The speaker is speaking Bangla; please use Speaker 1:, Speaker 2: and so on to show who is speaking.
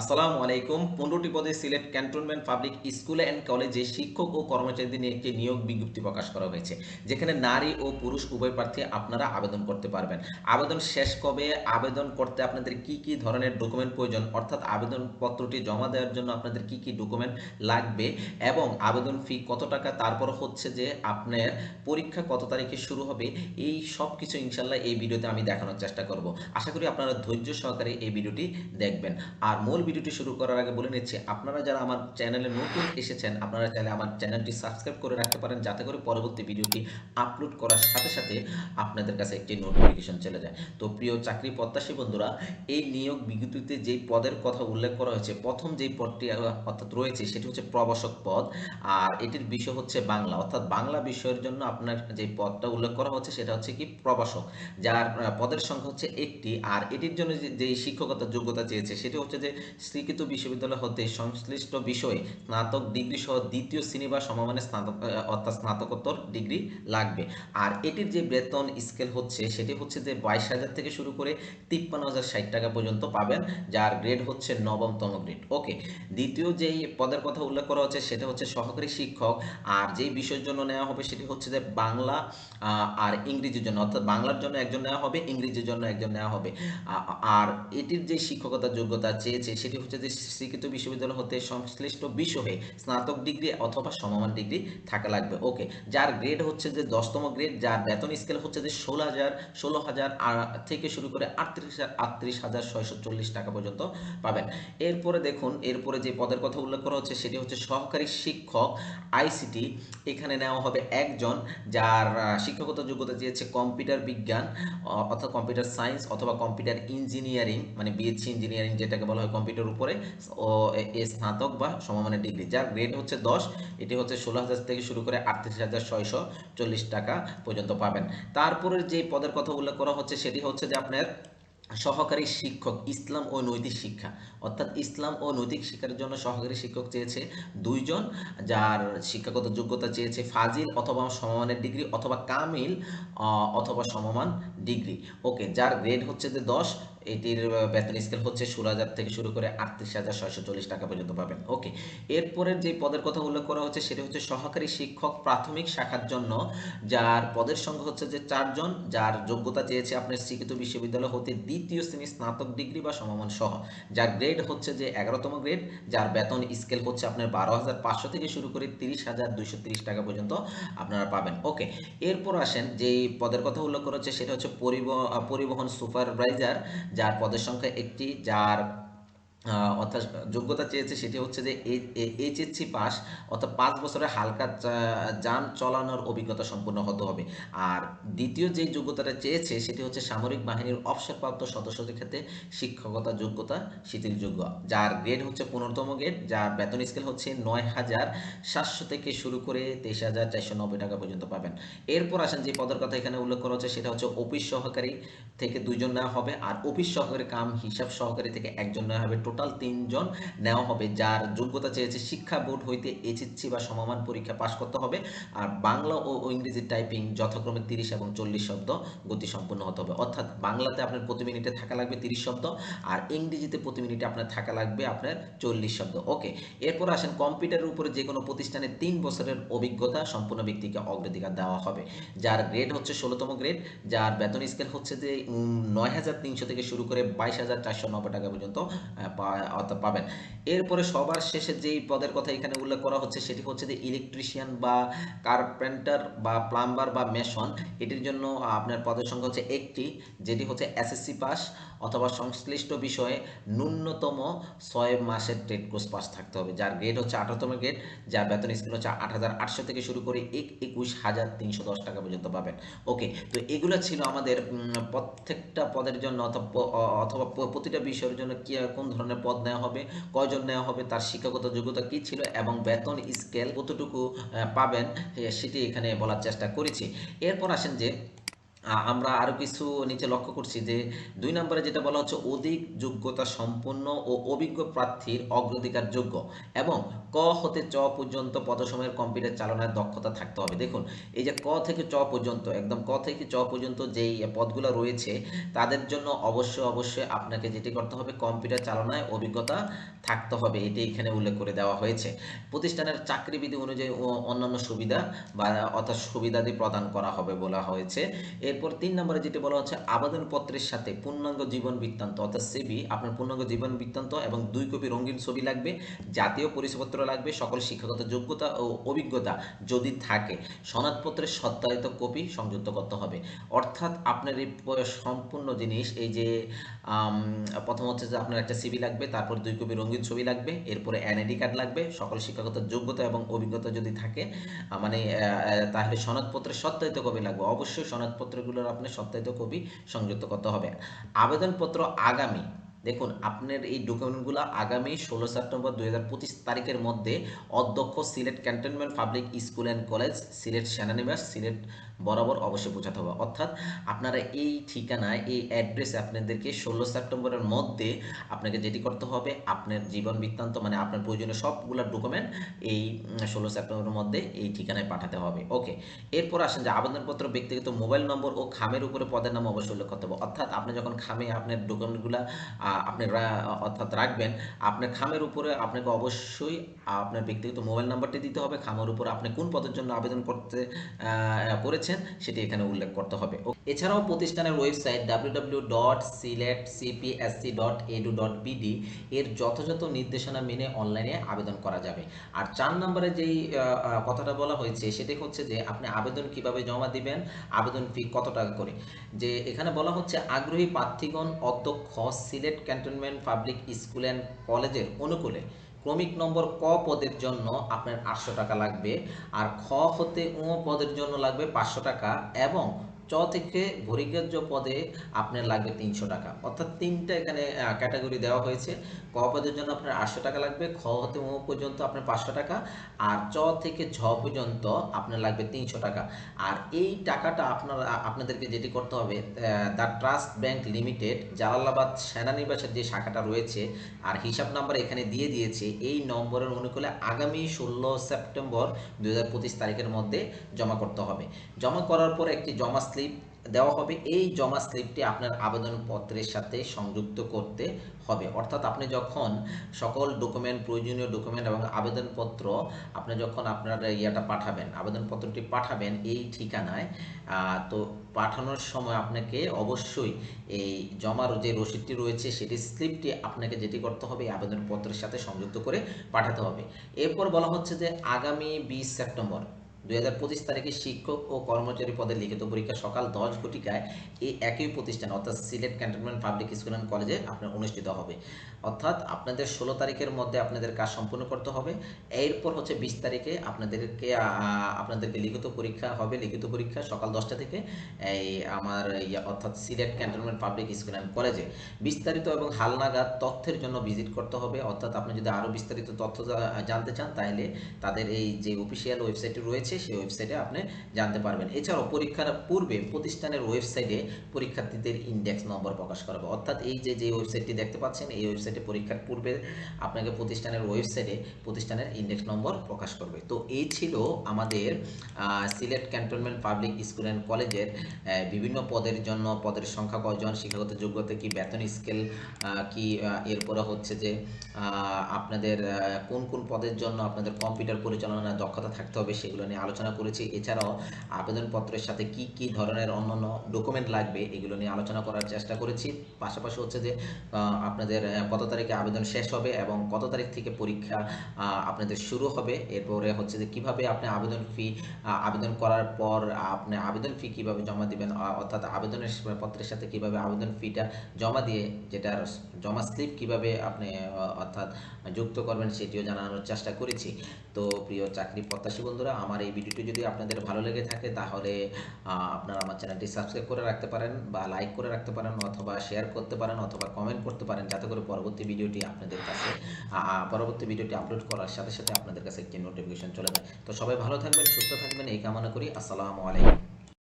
Speaker 1: আসসালামু আলাইকুম। পনেরোটি পদে Sylhet cantonment public school and কলেজে শিক্ষক ও কর্মচারীদের নিয়ে একটি নিয়োগ বিজ্ঞপ্তি প্রকাশ করা হয়েছে, যেখানে নারী ও পুরুষ উভয় প্রার্থী আপনারা আবেদন করতে পারবেন। আবেদন শেষ কবে? আবেদন করতে আপনাদের কি কি ধরনের ডকুমেন্ট প্রয়োজন? অর্থাৎ আবেদনপত্রটি জমা দেওয়ার জন্য আপনাদের কি কি ডকুমেন্ট লাগবে? এবং আবেদন ফি কত টাকা? তারপর হচ্ছে যে আপনার পরীক্ষা কত তারিখে শুরু হবে? এই সব কিছু ইনশাল্লাহ এই ভিডিওতে আমি দেখানোর চেষ্টা করব। আশা করি আপনারা ধৈর্য সহকারে এই ভিডিওটি দেখবেন। আর মূল ভিডিওটি শুরু করার আগে বলে নিচ্ছি, আপনারা যারা আমার চ্যানেলে নতুন এসেছেন, আপনারা চাইলে আমার চ্যানেলটি সাবস্ক্রাইব করে রাখতে পারেন যাতে করে পরবর্তী ভিডিওটি আপলোড করার সাথে সাথে আপনাদের কাছে একটি নোটিফিকেশন চলে যায়। তো প্রিয় চাকরি প্রত্যাশী বন্ধুরা, এই নিয়োগ বিজ্ঞপ্তিতে যেই পদের কথা উল্লেখ করা হয়েছে, প্রথম যেই পদটি অর্থাৎ রয়েছে সেটি হচ্ছে প্রবাসক পদ, আর এটির বিষয় হচ্ছে বাংলা। অর্থাৎ বাংলা বিষয়ের জন্য আপনার যে পদটা উল্লেখ করা হচ্ছে সেটা হচ্ছে কি? প্রবাসক যার পদের সংখ্যা হচ্ছে একটি, আর এটির জন্য যে শিক্ষকতার যোগ্যতা চেয়েছে সেটি হচ্ছে যে স্বীকৃত বিশ্ববিদ্যালয় হতে সংশ্লিষ্ট বিষয়ে স্নাতক ডিগ্রি সহ দ্বিতীয় শ্রেণি বা সমমানের স্নাতক অর্থাৎ স্নাতকোত্তর ডিগ্রি লাগবে। আর এটির যে বেতন স্কেল হচ্ছে, সেটি হচ্ছে যে বাইশ হাজার থেকে শুরু করে তিপ্পান্ন হাজার ষাট টাকা পর্যন্ত পাবেন, যার গ্রেড হচ্ছে নবমতম গ্রেড। ওকে, দ্বিতীয় যেই পদের কথা উল্লেখ করা হচ্ছে, সেটা হচ্ছে সহকারী শিক্ষক, আর যেই বিষয়ের জন্য নেওয়া হবে, সেটি হচ্ছে যে বাংলা আর ইংরেজির জন্য, অর্থাৎ বাংলার জন্য একজন নেওয়া হবে, ইংরেজির জন্য একজন নেওয়া হবে। আর এটির যে শিক্ষকতার যোগ্যতা চেয়েছে সেটি হচ্ছে যে স্বীকৃত বিশ্ববিদ্যালয় হতে সংশ্লিষ্ট বিষয়ে স্নাতক ডিগ্রি অথবা সমমান ডিগ্রি থাকা লাগবে। ওকে, যার গ্রেড হচ্ছে যে দশতম গ্রেড যার বেতন স্কেল হচ্ছে যে ষোলো হাজার ষোলো হাজার থেকে শুরু করে আটত্রিশ আটত্রিশ হাজার ছয়শো চল্লিশ টাকা পর্যন্ত পাবেন। এরপরে দেখুন, এরপরে যে পদের কথা উল্লেখ করা হচ্ছে সেটি হচ্ছে সহকারী শিক্ষক, আইসিটি। এখানে নেওয়া হবে একজন যার শিক্ষাগত যোগ্যতা দিয়েছে কম্পিউটার বিজ্ঞান অর্থাৎ কম্পিউটার সায়েন্স অথবা কম্পিউটার ইঞ্জিনিয়ারিং মানে বিএসসি ইঞ্জিনিয়ারিং যেটাকে বলা হয় কম্পিউটার উপরে এ- এ স্নাতক বা সমমানের ডিগ্রি যার গ্রেড হচ্ছে দশ, এটি হচ্ছে ষোলো হাজার থেকে শুরু করে আটত্রিশ হাজার ছয়শো চল্লিশ টাকা পর্যন্ত পাবেন। তারপরে যে পদের কথা উল্লেখ করা হচ্ছে, সেটি হচ্ছে যে আপনার সহকারী শিক্ষক, ইসলাম ও নৈতিক শিক্ষা। অর্থাৎ ইসলাম ও নৈতিক শিক্ষার জন্য সহকারী শিক্ষক চেয়েছে দুইজন, যার শিক্ষাগত যোগ্যতা চেয়েছে ফাজিল অথবা সমমানের ডিগ্রি অথবা কামিল অথবা সমমান ডিগ্রি ওকে, যার গ্রেড হচ্ছে যে দশ এটির বেতন স্কেল হচ্ছে ষোলো হাজার থেকে শুরু করে আটত্রিশ হাজার ছয়শো চল্লিশ টাকা পর্যন্ত পাবেন। ওকে এরপরের যে পদের কথা উল্লেখ করা হচ্ছে সেটি হচ্ছে সহকারী শিক্ষক প্রাথমিক শাখার জন্য, যার পদের সংখ্যা হচ্ছে যে চারজন, যার যোগ্যতা চেয়েছে আপনার স্বীকৃত বিশ্ববিদ্যালয় হতে দ্বিতীয় শ্রেণি স্নাতক ডিগ্রি বা সমমান সহ। যার গ্রেড হচ্ছে যে এগারোতম গ্রেড যার বেতন স্কেল হচ্ছে আপনার বারো হাজার পাঁচশো থেকে শুরু করে তিরিশ হাজার দুইশো তিরিশ টাকা পর্যন্ত আপনারা পাবেন। ওকে এরপর আসেন, যেই পদের কথা উল্লেখ করা হচ্ছে সেটা হচ্ছে পরিবহন পরিবহন সুপারভাইজার যার পদের সংখ্যা একটি যার অর্থাৎ যোগ্যতা চেয়েছে সেটি হচ্ছে যে এইচএসসি পাস, অর্থাৎ পাঁচ বছরে হালকা যান চলানোর অভিজ্ঞতা সম্পূর্ণ হতে হবে। আর দ্বিতীয় যে যোগ্যতাটা চেয়েছে সেটি হচ্ছে সামরিক বাহিনীর অবসরপ্রাপ্ত সদস্যদের ক্ষেত্রে শিক্ষকতা যোগ্যতা শিথিলযোগ্য, যার গ্রেড হচ্ছে পনেরোতম গ্রেড যার বেতন স্কেল হচ্ছে নয় হাজার সাতশো থেকে শুরু করে তেইশ হাজার চারশো নব্বই টাকা পর্যন্ত পাবেন। এরপর আসেন যে পদের কথা এখানে উল্লেখ করা হচ্ছে সেটা হচ্ছে অফিস সহকারী থেকে দুজন নেওয়া হবে, আর অফিস সহকারী কাম হিসাব সহকারী থেকে একজন নেওয়া হবে। টোটাল তিনজন নেওয়া হবে, যার যোগ্যতা চেয়েছে শিক্ষা বোর্ড হইতে এইচএসসি বা সমমান পরীক্ষা পাশ করতে হবে। আর বাংলা ও ইংরেজি টাইপিং যথাক্রমে তিরিশ এবং চল্লিশ শব্দ গতি সম্পন্ন হতে হবে। অর্থাৎ বাংলাতে আপনার প্রতি মিনিটে থাকা লাগবে তিরিশ শব্দ, আর ইংরেজিতে প্রতি মিনিটে আপনার থাকা লাগবে আপনার চল্লিশ শব্দ। ওকে, এরপর আসেন কম্পিউটারের উপরে যে কোনো প্রতিষ্ঠানে তিন বছরের অভিজ্ঞতা সম্পূর্ণ ব্যক্তিকে অগ্রাধিকার দেওয়া হবে। যার গ্রেড হচ্ছে ষোলোতম গ্রেড যার বেতন স্কেল হচ্ছে যে নয় হাজার তিনশো থেকে শুরু করে বাইশ হাজার চারশো নব্বই টাকা পর্যন্ত অর্থাৎ পাবেন। এরপরে সবার শেষে যেই পদের কথা এখানে উল্লেখ করা হচ্ছে, সেটি হচ্ছে যে ইলেকট্রিশিয়ান বা কার্পেন্টার বা প্লাম্বার বা মেশন এটির জন্য আপনার পদের সংখ্যা হচ্ছে একটি, যেটি হচ্ছে এসএসসি পাস অথবা সংশ্লিষ্ট বিষয়ে ন্যূনতম ছয় মাসের ট্রেড কোর্স পাস থাকতে হবে, যার গ্রেড হচ্ছে আঠারোতম গ্রেড যার বেতন স্কেল হচ্ছে আট হাজার আটশো থেকে শুরু করে এক একুশ হাজার তিনশো দশ টাকা পর্যন্ত পাবেন। ওকে তো এগুলো ছিল আমাদের প্রত্যেকটা পদের জন্য অথবা অথবা প্রতিটা বিষয়ের জন্য কি কোন ধরনের পদ নেওয়া হবে, কয়জন নেওয়া হবে, তার শিক্ষাগত যোগ্যতা কি ছিল এবং বেতন স্কেল কতটুকু পাবেন সেটি এখানে বলার চেষ্টা করেছি। এরপর আসেন যে আমরা আরও কিছু নিচে লক্ষ্য করছি যে দুই নম্বরে যেটা বলা হচ্ছে অধিক যোগ্যতা সম্পন্ন ও অভিজ্ঞ প্রার্থীর অগ্রাধিকার যোগ্য এবং ক হতে চ পর্যন্ত পদসমূহের কম্পিউটার চালনার দক্ষতা থাকতে হবে। দেখুন এই যে ক থেকে চ পর্যন্ত একদম ক থেকে চ পর্যন্ত যেই পদগুলো রয়েছে তাদের জন্য অবশ্যই, অবশ্যই আপনাকে যেটি করতে হবে কম্পিউটার চালনায় অভিজ্ঞতা থাকতে হবে। এটি এখানে উল্লেখ করে দেওয়া হয়েছে। প্রতিষ্ঠানের চাকরিবিধি অনুযায়ী অন্যান্য সুবিধা বা অর্থাৎ সুবিধাদি প্রদান করা হবে বলা হয়েছে। এরপর তিন নম্বরে যেটি বলা হচ্ছে আবেদনপত্রের সাথে পূর্ণাঙ্গ জীবন বৃত্তান্ত অর্থাৎ সিভি আপনার পূর্ণাঙ্গ জীবন বৃত্তান্ত এবং দুই কপি রঙিন ছবি লাগবে, জাতীয় পরিচয়পত্র লাগবে, সকল শিক্ষাগত যোগ্যতা ও অভিজ্ঞতা যদি থাকে সনদপত্রের সত্যায়িত কপি সংযুক্ত করতে হবে। অর্থাৎ আপনার এই সম্পূর্ণ জিনিস এই যে প্রথম হচ্ছে যে আপনার একটা সিভি লাগবে, তারপর দুই কপি রঙিন ছবি লাগবে, এরপরে এনআইডি কার্ড লাগবে, সকল শিক্ষাগত যোগ্যতা এবং অভিজ্ঞতা যদি থাকে মানে তাহলে সনদপত্রের সত্যায়িত কপি লাগবে। অবশ্যই সনদপত্রগুলোর আপনার সত্যায়িত কপি সংযুক্ত করতে হবে। আবেদনপত্র আগামী দেখুন, আপনার এই ডকুমেন্টগুলো আগামী ১৬ সেপ্টেম্বর ২০২৫ তারিখের মধ্যে অধ্যক্ষ Sylhet cantonment public school and college Sylhet সেনানিবাস, Sylhet বরাবর অবশ্যই পৌঁছাতে হবে। অর্থাৎ আপনারা এই ঠিকানায়, এই অ্যাড্রেস আপনাদেরকে ১৬ সেপ্টেম্বরের মধ্যে আপনাকে যেটি করতে হবে, আপনার জীবন বৃত্তান্ত মানে আপনার প্রয়োজনীয় সবগুলা ডকুমেন্ট এই ১৬ সেপ্টেম্বরের মধ্যে এই ঠিকানায় পাঠাতে হবে। ওকে। এরপর আসেন যে আবেদনপত্র, ব্যক্তিগত মোবাইল নম্বর ও খামের উপরে পদের নাম অবশ্যই উল্লেখ করতে হবে। অর্থাৎ আপনি যখন খামে আপনার ডকুমেন্টগুলা আ আপনি অর্থাৎ রাখবেন, আপনার খামের উপরে আপনাকে অবশ্যই আপনার ব্যক্তিগত মোবাইল নাম্বারটি দিতে হবে। খামের উপরে আপনি কোন পদের জন্য আবেদন করতে করেছেন সেটি এখানে উল্লেখ করতে হবে। এছাড়াও প্রতিষ্ঠানের ওয়েবসাইট www.siletcpsc.edu.bd এর যথাযথ নির্দেশনা মেনে অনলাইনে আবেদন করা যাবে। আর চার নম্বরে যেই কথাটা বলা হয়েছে সেটি হচ্ছে যে আপনি আবেদন কীভাবে জমা দিবেন, আবেদন ফি কত টাকা করে। যে এখানে বলা হচ্ছে আগ্রহী প্রার্থীগণ অধ্যক্ষ Sylhet cantonment public school and কলেজের অনুকূলে ক্রমিক নম্বর ক পদের জন্য আপনার ৮০০ টাকা লাগবে। আর খ হতে উ পদের জন্য লাগবে ৫০০ টাকা এবং চ থেকে ভূরিকার্য পদে আপনার লাগবে ৩০০ টাকা। অর্থাৎ ৩ টা এখানে ক্যাটাগরি দেওয়া হয়েছে। ক পদের জন্য আপনার ৮০০ টাকা লাগবে, খ হতে ঙ পর্যন্ত আপনার ৫০০ টাকা আর চ থেকে ঝ পর্যন্ত আপনার লাগবে ৩০০ টাকা। আর এই টাকাটা আপনারা আপনাদেরকে যেটি করতে হবে the Trust Bank Limited Jalalabad সেনানিবাসের যে শাখাটা রয়েছে আর হিসাব নাম্বার এখানে দিয়ে দিয়েছে। এই নম্বরের অনুকূলে আগামী ১৬ সেপ্টেম্বর ২০২৫ তারিখের মধ্যে জমা করতে হবে। জমা করার পর একটি জমা স্লিপ দেওয়া হবে। এই জমা স্লিপটি আপনার আবেদনপত্রের সাথে সংযুক্ত করতে হবে। অর্থাৎ আপনি যখন সকল ডকুমেন্ট প্রয়োজনীয় ডকুমেন্ট এবং আবেদনপত্র আপনি যখন আপনার ইয়াটা পাঠাবেন, আবেদনপত্রটি পাঠাবেন এই ঠিকানায় তো পাঠানোর সময় আপনাকে অবশ্যই এই জমার যে রসিদটি রয়েছে সেটি স্লিপটি আপনাকে যেটি করতে হবে আবেদনপত্রের সাথে সংযুক্ত করে পাঠাতে হবে। এরপর বলা হচ্ছে যে আগামী ২০ সেপ্টেম্বর ২০২৫ তারিখে শিক্ষক ও কর্মচারী পদে লিখিত পরীক্ষা সকাল ১০ ঘটিকায় এই একই প্রতিষ্ঠান, অর্থাৎ Sylhet cantonment public school and কলেজে আপনার অনুষ্ঠিত হবে। অর্থাৎ আপনাদের ১৬ তারিখের মধ্যে আপনাদের কাজ সম্পূর্ণ করতে হবে। এরপর হচ্ছে ২০ তারিখে আপনাদেরকে আপনাদেরকে লিখিত পরীক্ষা হবে। লিখিত পরীক্ষা সকাল ১০টা থেকে এই আমার ইয়া, অর্থাৎ Sylhet cantonment public school and কলেজে। বিস্তারিত এবং হালনাগাদ তথ্যের জন্য ভিজিট করতে হবে। অর্থাৎ আপনি যদি আরও বিস্তারিত তথ্য জানতে চান, তাহলে তাদের এই যে অফিসিয়াল ওয়েবসাইটটি রয়েছে সেই ওয়েবসাইটে আপনি জানতে পারবেন। এছাড়াও পরীক্ষার পূর্বে প্রতিষ্ঠানের ওয়েবসাইটে পরীক্ষার্থীদের ইন্ডেক্স নম্বর প্রকাশ করা হবে। অর্থাৎ এই যে, যে ওয়েবসাইটটি দেখতে পাচ্ছেন এই ওয়েবসাইটে পরীক্ষার পূর্বে আপনাকে প্রতিষ্ঠানের ওয়েবসাইটে প্রতিষ্ঠানের ইন্ডেক্স নম্বর প্রকাশ করবে। তো এই ছিল আমাদের Sylhet cantonment public school and কলেজের বিভিন্ন পদের জন্য পদের সংখ্যা কয়জন, শিক্ষাগত যোগ্যতা কি, বেতন স্কেল কি, এরপরে হচ্ছে যে আপনাদের কোন, কোন পদের জন্য আপনাদের কম্পিউটার পরিচালনার দক্ষতা থাকতে হবে সেগুলো নিয়ে আলোচনা করেছি। এছাড়াও আবেদনপত্রের সাথে কি, কি ধরনের অন্যান্য ডকুমেন্ট লাগবে এগুলো নিয়ে আলোচনা করার চেষ্টা করেছি। পাশাপাশি হচ্ছে যে আপনাদের কত তারিখে আবেদন শেষ হবে এবং কত তারিখ থেকে পরীক্ষা আপনাদের শুরু হবে। এরপরে হচ্ছে যে কীভাবে আপনি আবেদন ফি আবেদন করার পর আপনি আবেদন ফি কীভাবে জমা দিবেন অর্থাৎ আবেদনের পত্রের সাথে কীভাবে আবেদন ফিটা জমা দিয়ে যেটার জমা স্লিপ কীভাবে আপনি অর্থাৎ যুক্ত করবেন সেটিও জানানোর চেষ্টা করেছি। তো প্রিয় চাকরি প্রত্যাশী বন্ধুরা আমার এই ভিডিওটি যদি আপনাদের ভালো লেগে থাকে তাহলে আপনারা আমার চ্যানেলটি সাবস্ক্রাইব করে রাখতে পারেন বা লাইক করে রাখতে পারেন অথবা শেয়ার করতে পারেন অথবা কমেন্ট করতে পারেন যাতে করে পরবর্তী ভিডিওটি আপনাদের কাছে পরবর্তী ভিডিওটি আপলোড করার সাথে, সাথে আপনাদের কাছে একটি নোটিফিকেশন চলে যায়। তো সবাই ভালো থাকবেন, সুস্থ থাকবেন এই কামনা করি। আসসালামু আলাইকুম।